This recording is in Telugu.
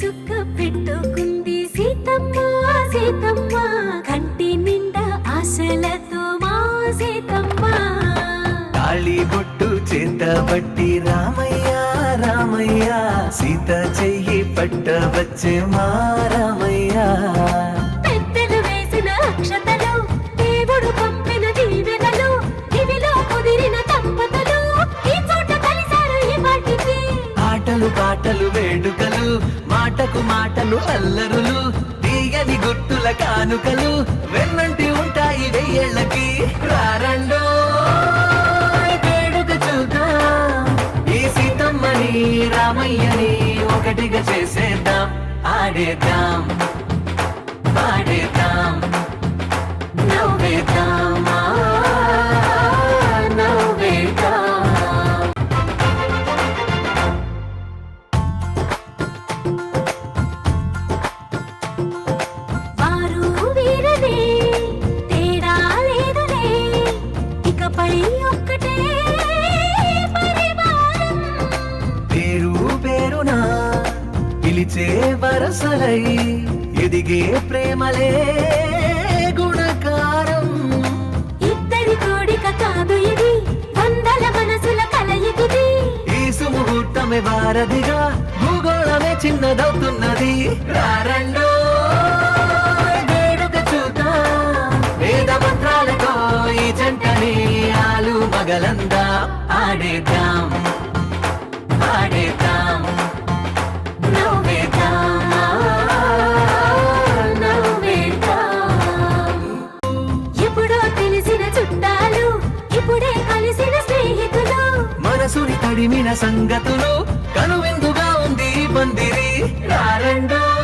చుక్క పెట్టుకుంది సీతమ్మ సీతమ్మ. కంటి నిండా ఆశలతో మా సీతమ్మ. తాళి బొట్టు చేత బట్టి రామయ్య రామయ్య. సీత చెయ్యి పట్ట వచ్చే మా రామయ్య. పెద్దలు వేసిన అక్షతలు దేవుడు పంపిన దీవెనలు ఇవిలో కుదిరిన దంపతులు ఈ చోట కలిశారు ఈ ఆటలు పాటలు వేడుకలు మాటకు మాటలు అల్లరులు తీయని గుట్టుల కానుకలు వెన్నంటి ఉంటాయి వెయ్యేళ్ళకి. రారండో వేడుక చూద్దాం. ఈ సీతమ్మని రామయ్యని ఒకటిగా చేసేద్దాం ఆడేద్దాం. ఇకపై ఒక్కటే పేరు పేరునా పిలిచే వరసలై ఎదిగే ప్రేమలే గుణకారం. ఇద్దరి కోడిక కాదు ఇది వందల మనసుల కలయికిది ఈ సుముహూర్తమే వారధిగా భూగోళమే చిన్నదవుతున్నది. రారండో స్నేహితులు. మనసుని తడిమిన సంగతులు కనువిందుగా ఉంది పందిరి. రారండో